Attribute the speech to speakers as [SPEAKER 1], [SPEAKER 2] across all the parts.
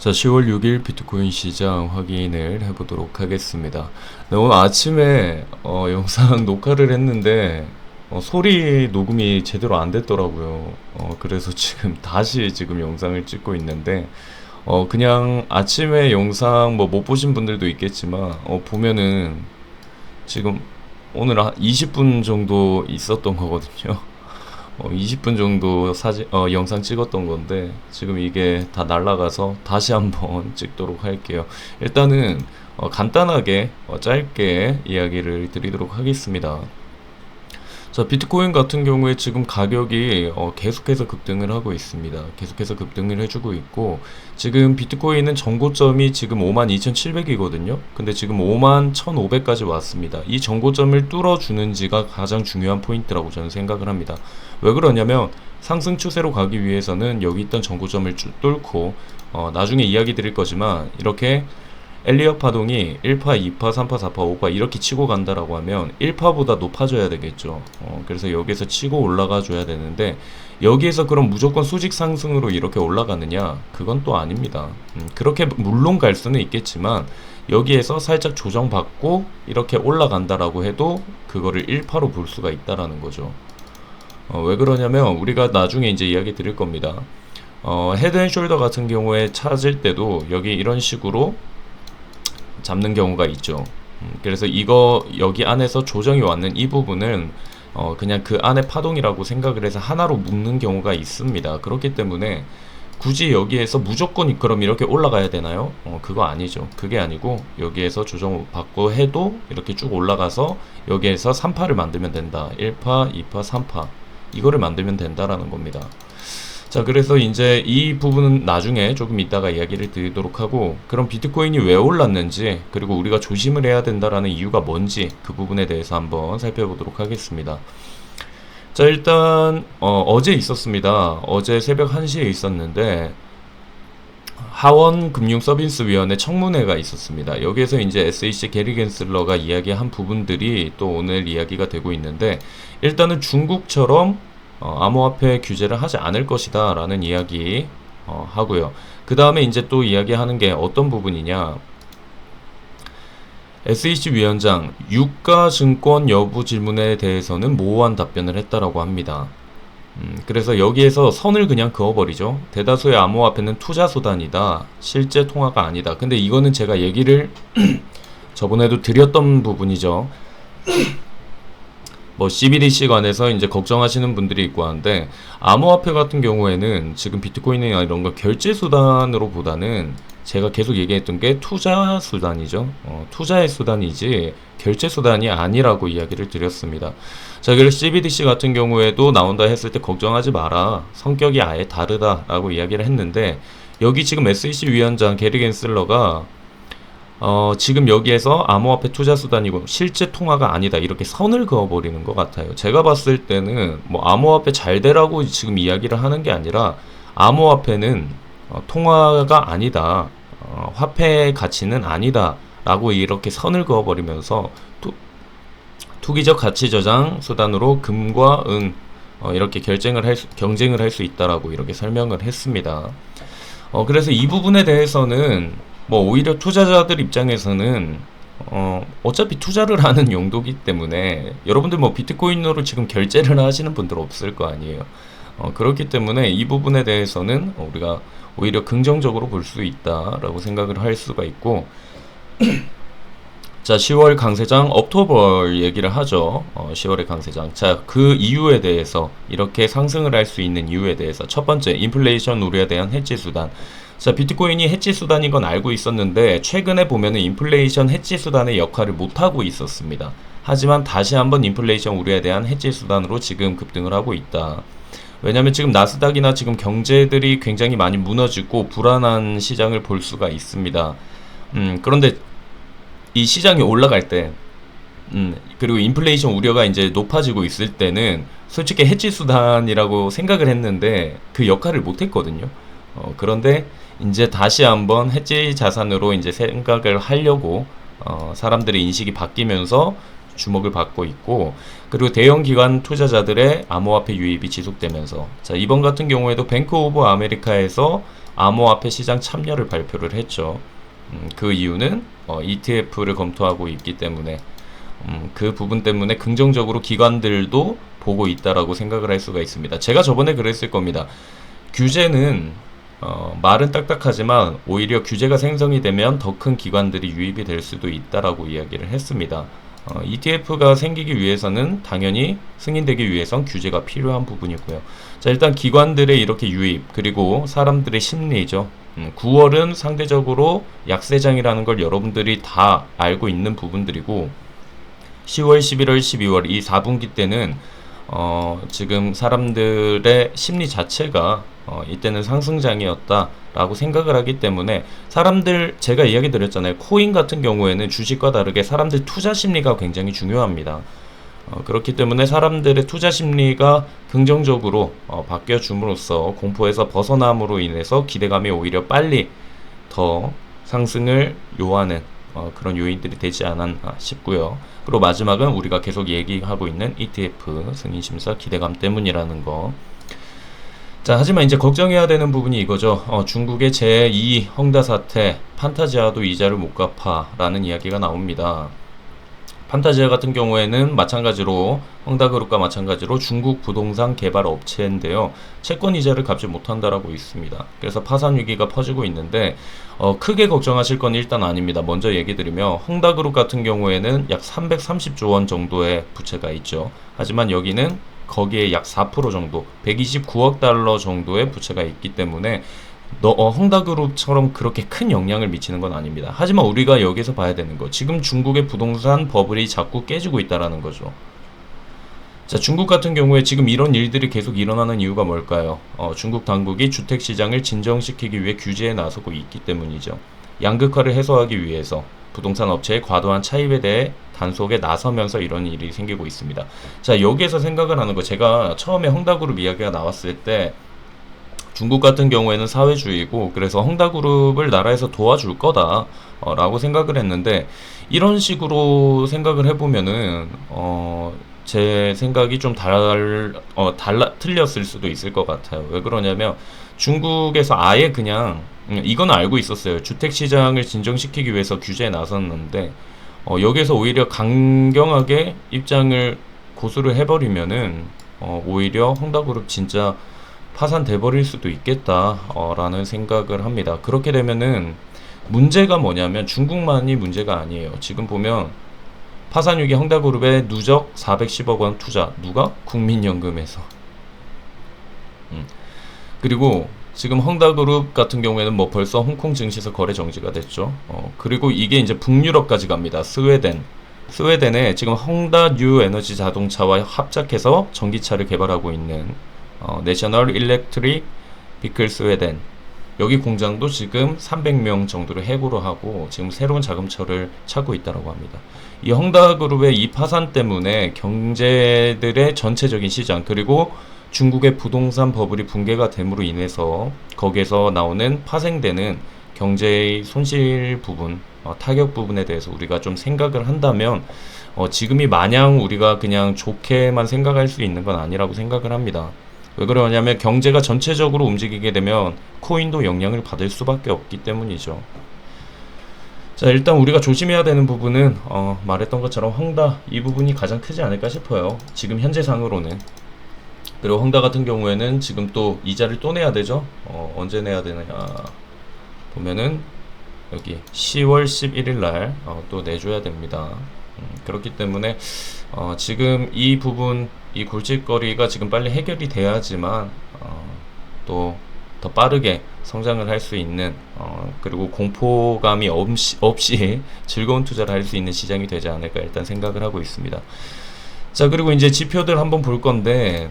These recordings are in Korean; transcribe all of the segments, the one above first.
[SPEAKER 1] 자, 10월 6일 비트코인 시장 확인을 해보도록 하겠습니다. 네, 오늘 아침에 어, 영상 녹화를 했는데 어, 소리 녹음이 제대로 안 됐더라고요. 어, 그래서 지금 다시 지금 영상을 찍고 있는데 어, 그냥 아침에 영상 뭐 못 보신 분들도 있겠지만 어, 보면은 지금 오늘 한 20분 정도 있었던 거거든요. 어, 20분 정도 사진, 어, 영상 찍었던 건데, 지금 이게 다 날라가서 다시 한번 찍도록 할게요. 일단은, 어, 간단하게, 어, 짧게 이야기를 드리도록 하겠습니다. 자, 비트코인 같은 경우에 지금 가격이 어, 계속해서 급등을 하고 있습니다. 계속해서 급등을 해주고 있고, 지금 비트코인은 정고점이 지금 52,700이거든요. 근데 지금 51,500까지 왔습니다. 이 정고점을 뚫어주는지가 가장 중요한 포인트라고 저는 생각을 합니다. 왜 그러냐면, 상승 추세로 가기 위해서는 여기 있던 정고점을 뚫고, 어, 나중에 이야기 드릴 거지만, 이렇게 엘리엇 파동이 1파, 2파, 3파, 4파, 5파 이렇게 치고 간다라고 하면 1파보다 높아져야 되겠죠. 어, 그래서 여기서 치고 올라가 줘야 되는데 여기에서 그럼 무조건 수직 상승으로 이렇게 올라가느냐? 그건 또 아닙니다. 음, 그렇게 물론 갈 수는 있겠지만 여기에서 살짝 조정받고 이렇게 올라간다라고 해도 그거를 1파로 볼 수가 있다라는 거죠. 어, 왜 그러냐면 우리가 나중에 이제 이야기 드릴 겁니다. 어, 헤드앤숄더 같은 경우에 찾을 때도 여기 이런 식으로 잡는 경우가 있죠. 음, 그래서 이거 여기 안에서 조정이 왔는 이 부분은 어 그냥 그 안에 파동이라고 생각을 해서 하나로 묶는 경우가 있습니다. 그렇기 때문에 굳이 여기에서 무조건 그럼 이렇게 올라가야 되나요? 어 그거 아니죠. 그게 아니고 여기에서 조정 받고 해도 이렇게 쭉 올라가서 여기에서 3파를 만들면 된다. 1파, 2파, 3파 이거를 만들면 된다라는 겁니다. 자, 그래서 이제 이 부분은 나중에 조금 이따가 이야기를 드리도록 하고, 그럼 비트코인이 왜 올랐는지, 그리고 우리가 조심을 해야 된다라는 이유가 뭔지, 그 부분에 대해서 한번 살펴보도록 하겠습니다. 자, 일단, 어, 제 있었습니다. 어제 새벽 1시에 있었는데, 하원금융서비스위원회 청문회가 있었습니다. 여기에서 이제 SEC 게리 겐슬러가 이야기한 부분들이 또 오늘 이야기가 되고 있는데, 일단은 중국처럼 어, 암호화폐 규제를 하지 않을 것이다 라는 이야기 어, 하고요. 그 다음에 이제 또 이야기하는 게 어떤 부분이냐 SEC 위원장 유가 증권 여부 질문에 대해서는 모호한 답변을 했다라고 합니다. 음, 그래서 여기에서 선을 그냥 그어버리죠. 대다수의 암호화폐는 투자 수단이다. 실제 통화가 아니다. 근데 이거는 제가 얘기를 저번에도 드렸던 부분이죠. 뭐 CBDC 관해서 이제 걱정하시는 분들이 있고 하는데 암호화폐 같은 경우에는 지금 비트코인이나 이런 거 결제 수단으로 보다는 제가 계속 얘기했던 게 투자 수단이죠. 어, 투자의 수단이지 결제 수단이 아니라고 이야기를 드렸습니다. 자, 그래서 CBDC 같은 경우에도 나온다 했을 때 걱정하지 마라. 성격이 아예 다르다라고 이야기를 했는데 여기 지금 SEC 위원장 게리 겐슬러가 어, 지금 여기에서 암호화폐 투자 수단이고 실제 통화가 아니다 이렇게 선을 그어버리는 것 같아요. 제가 봤을 때는 뭐 암호화폐 잘 되라고 지금 이야기를 하는 게 아니라 암호화폐는 어, 통화가 아니다. 어, 화폐 가치는 아니다라고 이렇게 선을 그어버리면서 투, 투기적 가치 저장 수단으로 금과 은 어, 이렇게 결쟁을 할 수, 경쟁을 할 수 있다라고 이렇게 설명을 했습니다. 어, 그래서 이 부분에 대해서는 뭐 오히려 투자자들 입장에서는 어, 어차피 투자를 하는 용도기 때문에 여러분들 뭐 비트코인으로 지금 결제를 하시는 분들 없을 거 아니에요. 어, 그렇기 때문에 이 부분에 대해서는 우리가 오히려 긍정적으로 볼 수 있다라고 생각을 할 수가 있고 자 10월 강세장 업토벌 얘기를 하죠 어, 10월의 강세장 자 그 이유에 대해서 이렇게 상승을 할 수 있는 이유에 대해서 첫 번째 인플레이션 우려에 대한 해지 수단 자, 비트코인이 해지 수단인 건 알고 있었는데 최근에 보면은 인플레이션 해지 수단의 역할을 못 하고 있었습니다. 하지만 다시 한번 인플레이션 우려에 대한 해지 수단으로 지금 급등을 하고 있다. 왜냐하면 지금 나스닥이나 지금 경제들이 굉장히 많이 무너지고 불안한 시장을 볼 수가 있습니다. 음, 그런데 이 시장이 올라갈 때, 음, 그리고 인플레이션 우려가 이제 높아지고 있을 때는 솔직히 해지 수단이라고 생각을 했는데 그 역할을 못 했거든요. 어, 그런데 이제 다시 한번 해지 자산으로 이제 생각을 하려고 어, 사람들의 인식이 바뀌면서 주목을 받고 있고 그리고 대형 기관 투자자들의 암호화폐 유입이 지속되면서 자 이번 같은 경우에도 뱅크 오브 아메리카에서 암호화폐 시장 참여를 발표를 했죠. 음, 그 이유는 어, ETF를 검토하고 있기 때문에 음, 그 부분 때문에 긍정적으로 기관들도 보고 있다라고 생각을 할 수가 있습니다. 제가 저번에 그랬을 겁니다. 규제는 어, 말은 딱딱하지만 오히려 규제가 생성이 되면 더 큰 기관들이 유입이 될 수도 있다라고 이야기를 했습니다. 어, ETF가 생기기 위해서는 당연히 승인되기 위해선 규제가 필요한 부분이고요. 자, 일단 기관들의 이렇게 유입, 그리고 사람들의 심리죠. 음, 9월은 상대적으로 약세장이라는 걸 여러분들이 다 알고 있는 부분들이고, 10월, 11월, 12월 이 4분기 때는 어, 지금 사람들의 심리 자체가 어, 이때는 상승장이었다라고 생각을 하기 때문에 사람들 제가 이야기 드렸잖아요. 코인 같은 경우에는 주식과 다르게 사람들 투자 심리가 굉장히 중요합니다. 어, 그렇기 때문에 사람들의 투자 심리가 긍정적으로 어, 바뀌어 줌으로써 공포에서 벗어남으로 인해서 기대감이 오히려 빨리 더 상승을 요하는 어, 그런 요인들이 되지 않았나 싶고요. 그리고 마지막은 우리가 계속 얘기하고 있는 ETF 승인 심사 기대감 때문이라는 거. 자, 하지만 이제 걱정해야 되는 부분이 이거죠. 어, 중국의 제2 헝다 사태, 판타지아도 이자를 못 갚아라는 이야기가 나옵니다. 판타지아 같은 경우에는 마찬가지로 헝다그룹과 마찬가지로 중국 부동산 개발 업체인데요. 채권 이자를 갚지 못한다라고 있습니다. 그래서 파산 위기가 퍼지고 있는데 어, 크게 걱정하실 건 일단 아닙니다. 먼저 얘기 드리면 헝다그룹 같은 경우에는 약 330조 원 정도의 부채가 있죠. 하지만 여기는 거기에 약 4% 정도, 129억 달러 정도의 부채가 있기 때문에 너 어, 헝다그룹처럼 그렇게 큰 영향을 미치는 건 아닙니다. 하지만 우리가 여기서 봐야 되는 거, 지금 중국의 부동산 버블이 자꾸 깨지고 있다라는 거죠. 자, 중국 같은 경우에 지금 이런 일들이 계속 일어나는 이유가 뭘까요? 어, 중국 당국이 주택 시장을 진정시키기 위해 규제에 나서고 있기 때문이죠. 양극화를 해소하기 위해서 부동산 업체의 과도한 차입에 대해 단속에 나서면서 이런 일이 생기고 있습니다. 자, 여기에서 생각을 하는 거 제가 처음에 헝다그룹 이야기가 나왔을 때 중국 같은 경우에는 사회주의고 그래서 헝다그룹을 나라에서 도와줄 거다 어, 라고 생각을 했는데 이런 식으로 생각을 해보면은 어, 제 생각이 좀 달, 어, 달라, 틀렸을 수도 있을 것 같아요. 왜 그러냐면 중국에서 아예 그냥 음, 이건 알고 있었어요. 주택 시장을 진정시키기 위해서 규제에 나섰는데 어, 여기서 오히려 강경하게 입장을 고수를 해버리면은 어, 오히려 헝다그룹 진짜 파산돼 버릴 수도 있겠다라는 생각을 합니다. 그렇게 되면은 문제가 뭐냐면 중국만이 문제가 아니에요. 지금 보면 파산 위기 헝다그룹의 누적 410억 원 투자 누가 국민연금에서 음. 그리고 지금 헝다그룹 같은 경우에는 뭐 벌써 홍콩 증시에서 거래 정지가 됐죠. 어, 그리고 이게 이제 북유럽까지 갑니다. 스웨덴. 스웨덴에 지금 헝다 뉴 에너지 자동차와 합작해서 전기차를 개발하고 있는 어, 내셔널 일렉트릭 비클 스웨덴 여기 공장도 지금 300명 정도를 해고로 하고 지금 새로운 자금처를 찾고 있다고 합니다. 이 헝다그룹의 이 파산 때문에 경제들의 전체적인 시장 그리고 중국의 부동산 버블이 붕괴가 됨으로 인해서 거기에서 나오는 파생되는 경제의 손실 부분, 어, 타격 부분에 대해서 우리가 좀 생각을 한다면 어, 지금이 마냥 우리가 그냥 좋게만 생각할 수 있는 건 아니라고 생각을 합니다. 왜 그러냐면 경제가 전체적으로 움직이게 되면 코인도 영향을 받을 수밖에 없기 때문이죠. 자 일단 우리가 조심해야 되는 부분은 어, 말했던 것처럼 헝다 이 부분이 가장 크지 않을까 싶어요. 지금 현재 상으로는 그리고 헝다 같은 경우에는 지금 또 이자를 또 내야 되죠. 어, 언제 내야 되느냐 보면은 여기 10월 11일 날또 어, 내줘야 됩니다. 음, 그렇기 때문에 어, 지금 이 부분 이 굴직거리가 지금 빨리 해결이 돼야지만 어, 또 더 빠르게 성장을 할 수 있는 어, 그리고 공포감이 없이, 없이 즐거운 투자를 할 수 있는 시장이 되지 않을까 일단 생각을 하고 있습니다. 자 그리고 이제 지표들 한번 볼 건데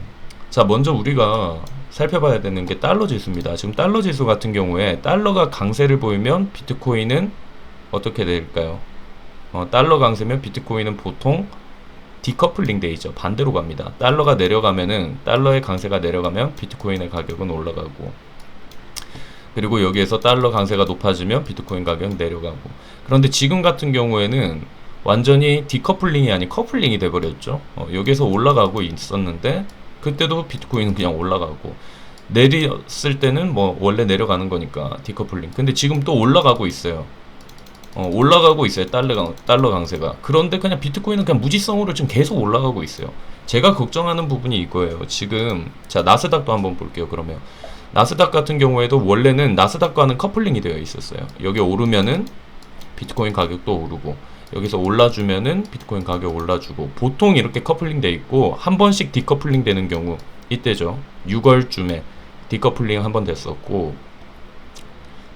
[SPEAKER 1] 자 먼저 우리가 살펴봐야 되는 게 달러 지수입니다. 지금 달러 지수 같은 경우에 달러가 강세를 보이면 비트코인은 어떻게 될까요? 어, 달러 강세면 비트코인은 보통 디커플링 돼 있죠. 반대로 갑니다. 달러가 내려가면은 달러의 강세가 내려가면 비트코인의 가격은 올라가고 그리고 여기에서 달러 강세가 높아지면 비트코인 가격 내려가고 그런데 지금 같은 경우에는 완전히 디커플링이 아닌 커플링이 돼버렸죠. 어, 여기서 올라가고 있었는데 그때도 비트코인은 그냥 올라가고 내렸을 때는 뭐 원래 내려가는 거니까 디커플링. 근데 지금 또 올라가고 있어요. 어, 올라가고 있어요. 달러 강, 달러 강세가. 그런데 그냥 비트코인은 그냥 무지성으로 지금 계속 올라가고 있어요. 제가 걱정하는 부분이 이거예요. 지금 자 나스닥도 한번 볼게요. 그러면 나스닥 같은 경우에도 원래는 나스닥과는 커플링이 되어 있었어요. 여기 오르면은 비트코인 가격도 오르고 여기서 올라주면은 비트코인 가격 올라주고 보통 이렇게 커플링 돼 있고 한 번씩 디커플링 되는 경우 이때죠. 6월쯤에 디커플링 한 번 됐었고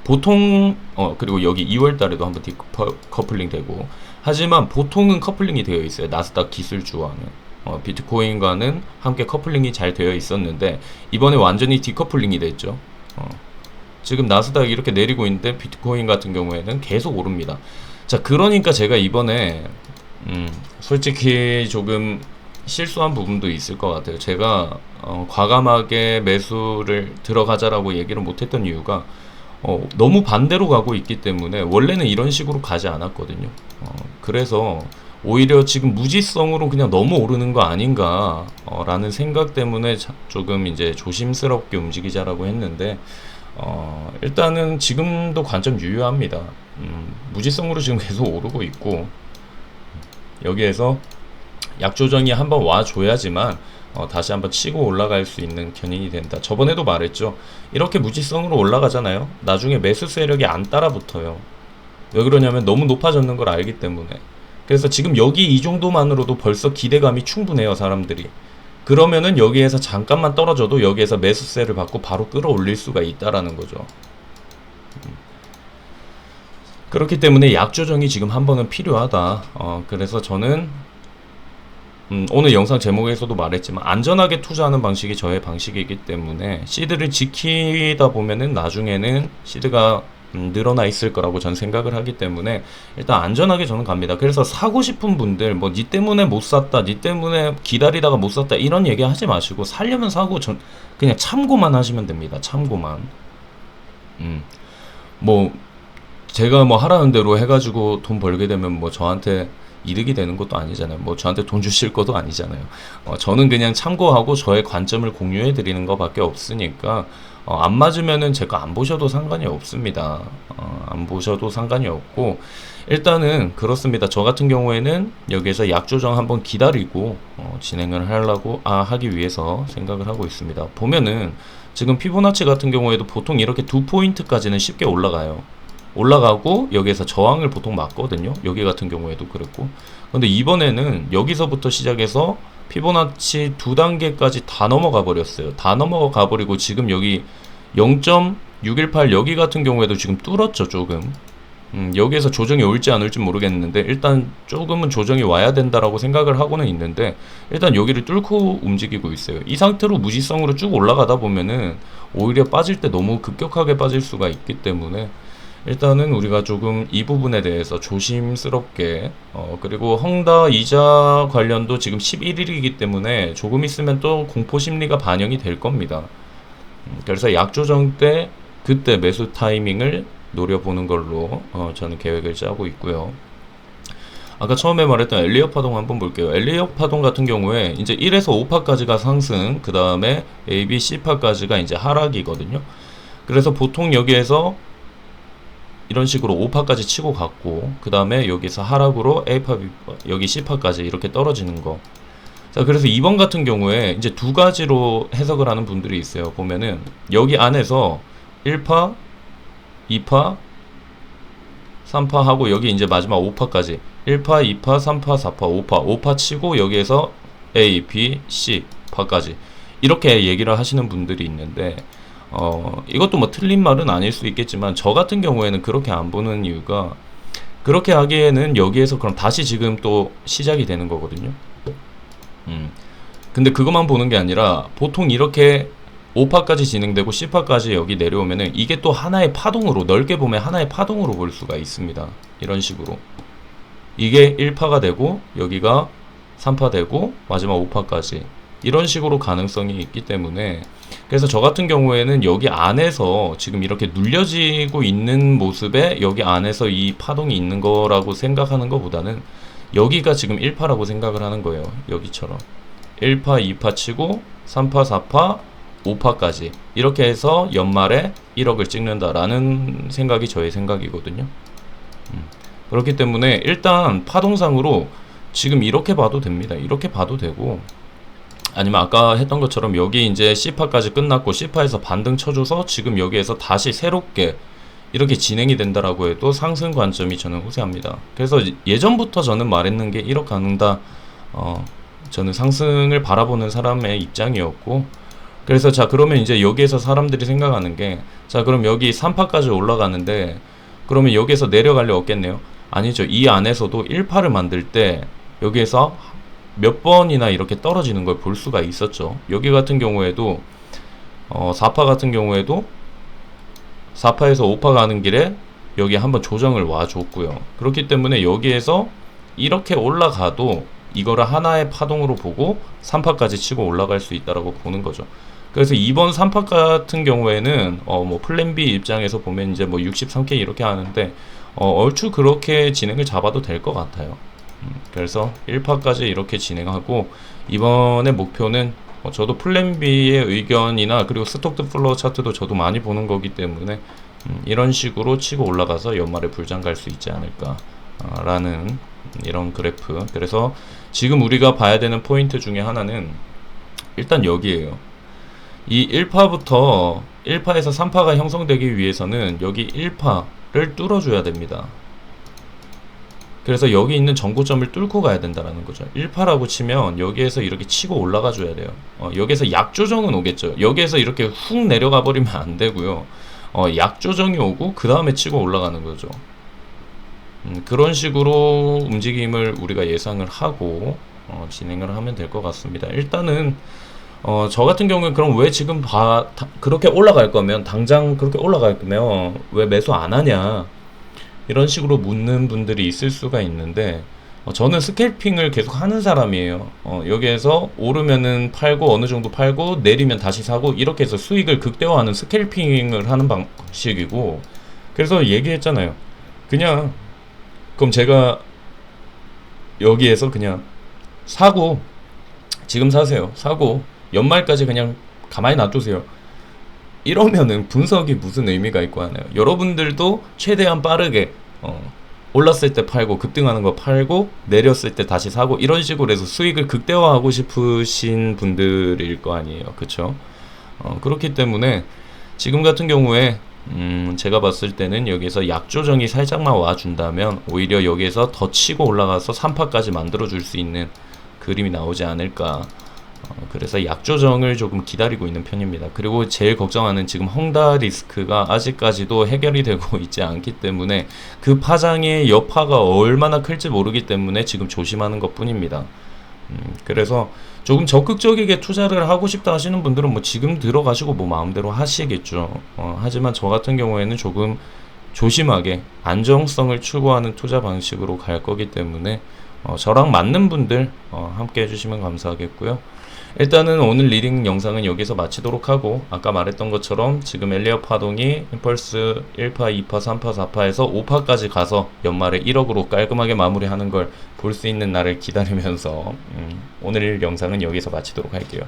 [SPEAKER 1] 보통 어 그리고 여기 2월 달에도 한번 디커플링 되고 하지만 보통은 커플링이 되어 있어요. 나스닥 기술주와는 어, 비트코인과는 함께 커플링이 잘 되어 있었는데 이번에 완전히 디커플링이 됐죠. 어, 지금 나스닥이 이렇게 내리고 있는데 비트코인 같은 경우에는 계속 오릅니다. 자, 그러니까 제가 이번에 음, 솔직히 조금 실수한 부분도 있을 것 같아요. 제가 어, 과감하게 매수를 들어가자라고 얘기를 못했던 이유가 어, 너무 반대로 가고 있기 때문에 원래는 이런 식으로 가지 않았거든요. 어, 그래서 오히려 지금 무지성으로 그냥 너무 오르는 거 아닌가 어, 라는 생각 때문에 자, 조금 이제 조심스럽게 움직이자라고 했는데 어, 일단은 지금도 관점 유효합니다. 음, 무지성으로 지금 계속 오르고 있고 여기에서 약 조정이 한번 와줘야지만 어, 다시 한번 치고 올라갈 수 있는 견인이 된다. 저번에도 말했죠. 이렇게 무지성으로 올라가잖아요. 나중에 매수 세력이 안 따라붙어요. 왜 그러냐면 너무 높아졌는 걸 알기 때문에. 그래서 지금 여기 이 정도만으로도 벌써 기대감이 충분해요, 사람들이. 그러면은 여기에서 잠깐만 떨어져도 여기에서 매수세를 받고 바로 끌어올릴 수가 있다라는 거죠. 음. 그렇기 때문에 약 조정이 지금 한 번은 필요하다. 어, 그래서 저는 음, 오늘 영상 제목에서도 말했지만 안전하게 투자하는 방식이 저의 방식이기 때문에 시드를 지키다 보면은 나중에는 시드가 음, 늘어나 있을 거라고 전 생각을 하기 때문에 일단 안전하게 저는 갑니다. 그래서 사고 싶은 분들 뭐 니 때문에 못 샀다, 니 때문에 기다리다가 못 샀다 이런 얘기 하지 마시고 살려면 사고 전 그냥 참고만 하시면 됩니다. 참고만. 음. 뭐 제가 뭐 하라는 대로 해가지고 돈 벌게 되면 뭐 저한테 이득이 되는 것도 아니잖아요. 뭐 저한테 돈 주실 것도 아니잖아요. 어, 저는 그냥 참고하고 저의 관점을 공유해 드리는 것밖에 없으니까 어, 안 맞으면은 제가 안 보셔도 상관이 없습니다. 어, 안 보셔도 상관이 없고 일단은 그렇습니다. 저 같은 경우에는 여기에서 약 조정 한번 기다리고 어, 진행을 하려고 아 하기 위해서 생각을 하고 있습니다. 보면은 지금 피보나치 같은 경우에도 보통 이렇게 두 포인트까지는 쉽게 올라가요. 올라가고 여기에서 저항을 보통 맞거든요. 여기 같은 경우에도 그랬고. 근데 이번에는 여기서부터 시작해서 피보나치 두 단계까지 다 넘어가 버렸어요. 다 넘어가 버리고 지금 여기 0.618 여기 같은 경우에도 지금 뚫었죠, 조금. 음, 여기에서 조정이 올지 안 올지 모르겠는데 일단 조금은 조정이 와야 된다라고 생각을 하고는 있는데 일단 여기를 뚫고 움직이고 있어요. 이 상태로 무지성으로 쭉 올라가다 보면은 오히려 빠질 때 너무 급격하게 빠질 수가 있기 때문에 일단은 우리가 조금 이 부분에 대해서 조심스럽게 어 그리고 헝다 이자 관련도 지금 11일이기 때문에 조금 있으면 또 공포 심리가 반영이 될 겁니다. 음, 그래서 약 조정 때 그때 매수 타이밍을 노려보는 걸로 어 저는 계획을 짜고 있고요. 아까 처음에 말했던 엘리어 파동 한번 볼게요. 엘리어 파동 같은 경우에 이제 1에서 5파까지가 상승, 그 다음에 A, B, C파까지가 이제 하락이거든요. 그래서 보통 여기에서 이런 식으로 5파까지 치고 갔고 그 다음에 여기서 하락으로 A파, B파, 여기 C파까지 이렇게 떨어지는 거. 자 그래서 이번 같은 경우에 이제 두 가지로 해석을 하는 분들이 있어요. 보면은 여기 안에서 1파, 2파, 3파 하고 여기 이제 마지막 5파까지 1파, 2파, 3파, 4파, 5파, 5파 치고 여기에서 A, B, C 파까지 이렇게 얘기를 하시는 분들이 있는데 어, 이것도 뭐 틀린 말은 아닐 수 있겠지만 저 같은 경우에는 그렇게 안 보는 이유가 그렇게 하기에는 여기에서 그럼 다시 지금 또 시작이 되는 거거든요. 음. 근데 그것만 보는 게 아니라 보통 이렇게 5파까지 진행되고 10파까지 여기 내려오면은 이게 또 하나의 파동으로 넓게 보면 하나의 파동으로 볼 수가 있습니다. 이런 식으로. 이게 1파가 되고 여기가 3파 되고 마지막 5파까지 이런 식으로 가능성이 있기 때문에 그래서 저 같은 경우에는 여기 안에서 지금 이렇게 눌려지고 있는 모습에 여기 안에서 이 파동이 있는 거라고 생각하는 것보다는 여기가 지금 1파라고 생각을 하는 거예요. 여기처럼. 1파, 2파 치고 3파, 4파 5파까지 이렇게 해서 연말에 1억을 찍는다라는 생각이 저의 생각이거든요. 음, 그렇기 때문에 일단 파동상으로 지금 이렇게 봐도 됩니다. 이렇게 봐도 되고 아니면 아까 했던 것처럼 여기 이제 C파까지 끝났고 C파에서 반등 쳐줘서 지금 여기에서 다시 새롭게 이렇게 진행이 된다라고 해도 상승 관점이 저는 우세합니다. 그래서 예전부터 저는 말했는 게 1억 가는다. 어, 저는 상승을 바라보는 사람의 입장이었고 그래서 자 그러면 이제 여기에서 사람들이 생각하는 게 자 그럼 여기 3파까지 올라가는데 그러면 여기에서 내려갈 리 없겠네요. 아니죠. 이 안에서도 1파를 만들 때 여기에서 몇 번이나 이렇게 떨어지는 걸 볼 수가 있었죠. 여기 같은 경우에도 어, 4파 같은 경우에도 4파에서 5파 가는 길에 여기 한번 조정을 와줬고요. 그렇기 때문에 여기에서 이렇게 올라가도 이거를 하나의 파동으로 보고 3파까지 치고 올라갈 수 있다라고 보는 거죠. 그래서 이번 3파 같은 경우에는 어 뭐 플랜 B 입장에서 보면 이제 뭐 63K 이렇게 하는데 어 얼추 그렇게 진행을 잡아도 될 것 같아요. 음, 그래서 1파까지 이렇게 진행하고 이번에 목표는 어, 저도 플랜 B의 의견이나 그리고 스톡드 플로어 차트도 저도 많이 보는 거기 때문에 음, 이런 식으로 치고 올라가서 연말에 불장 갈 수 있지 않을까 라는 이런 그래프. 그래서 지금 우리가 봐야 되는 포인트 중에 하나는 일단 여기에요. 이 1파부터 1파에서 3파가 형성되기 위해서는 여기 1파를 뚫어줘야 됩니다. 그래서 여기 있는 전고점을 뚫고 가야 된다라는 거죠. 1파라고 치면 여기에서 이렇게 치고 올라가 줘야 돼요. 어, 여기에서 약 조정은 오겠죠. 여기에서 이렇게 훅 내려가 버리면 안 되고요. 어, 약 조정이 오고 그 다음에 치고 올라가는 거죠. 음, 그런 식으로 움직임을 우리가 예상을 하고 어, 진행을 하면 될 것 같습니다. 일단은 어, 저 같은 경우는 그럼 왜 지금 봐, 다, 그렇게 올라갈 거면 당장 그렇게 올라갈 거면 왜 매수 안 하냐 이런 식으로 묻는 분들이 있을 수가 있는데 어, 저는 스캘핑을 계속 하는 사람이에요. 어, 여기에서 오르면은 팔고 어느 정도 팔고 내리면 다시 사고 이렇게 해서 수익을 극대화하는 스캘핑을 하는 방식이고 그래서 얘기했잖아요. 그냥 그럼 제가 여기에서 그냥 사고 지금 사세요. 사고 연말까지 그냥 가만히 놔두세요. 이러면은 분석이 무슨 의미가 있고 하나요? 여러분들도 최대한 빠르게 어, 올랐을 때 팔고 급등하는 거 팔고 내렸을 때 다시 사고 이런 식으로 해서 수익을 극대화하고 싶으신 분들일 거 아니에요. 그쵸? 어, 그렇기 때문에 지금 같은 경우에 음, 제가 봤을 때는 여기서 약조정이 살짝만 와준다면 오히려 여기에서 더 치고 올라가서 3파까지 만들어 줄 수 있는 그림이 나오지 않을까. 어, 그래서 약조정을 조금 기다리고 있는 편입니다. 그리고 제일 걱정하는 지금 헝다 리스크가 아직까지도 해결이 되고 있지 않기 때문에 그 파장의 여파가 얼마나 클지 모르기 때문에 지금 조심하는 것 뿐입니다. 음, 그래서 조금 적극적이게 투자를 하고 싶다 하시는 분들은 뭐 지금 들어가시고 뭐 마음대로 하시겠죠. 어, 하지만 저 같은 경우에는 조금 조심하게 안정성을 추구하는 투자 방식으로 갈 거기 때문에 어, 저랑 맞는 분들 어, 함께 해주시면 감사하겠고요. 일단은 오늘 리딩 영상은 여기서 마치도록 하고 아까 말했던 것처럼 지금 엘리어 파동이 임펄스 1파, 2파, 3파, 4파에서 5파까지 가서 연말에 1억으로 깔끔하게 마무리하는 걸 볼 수 있는 날을 기다리면서 음, 오늘 영상은 여기서 마치도록 할게요.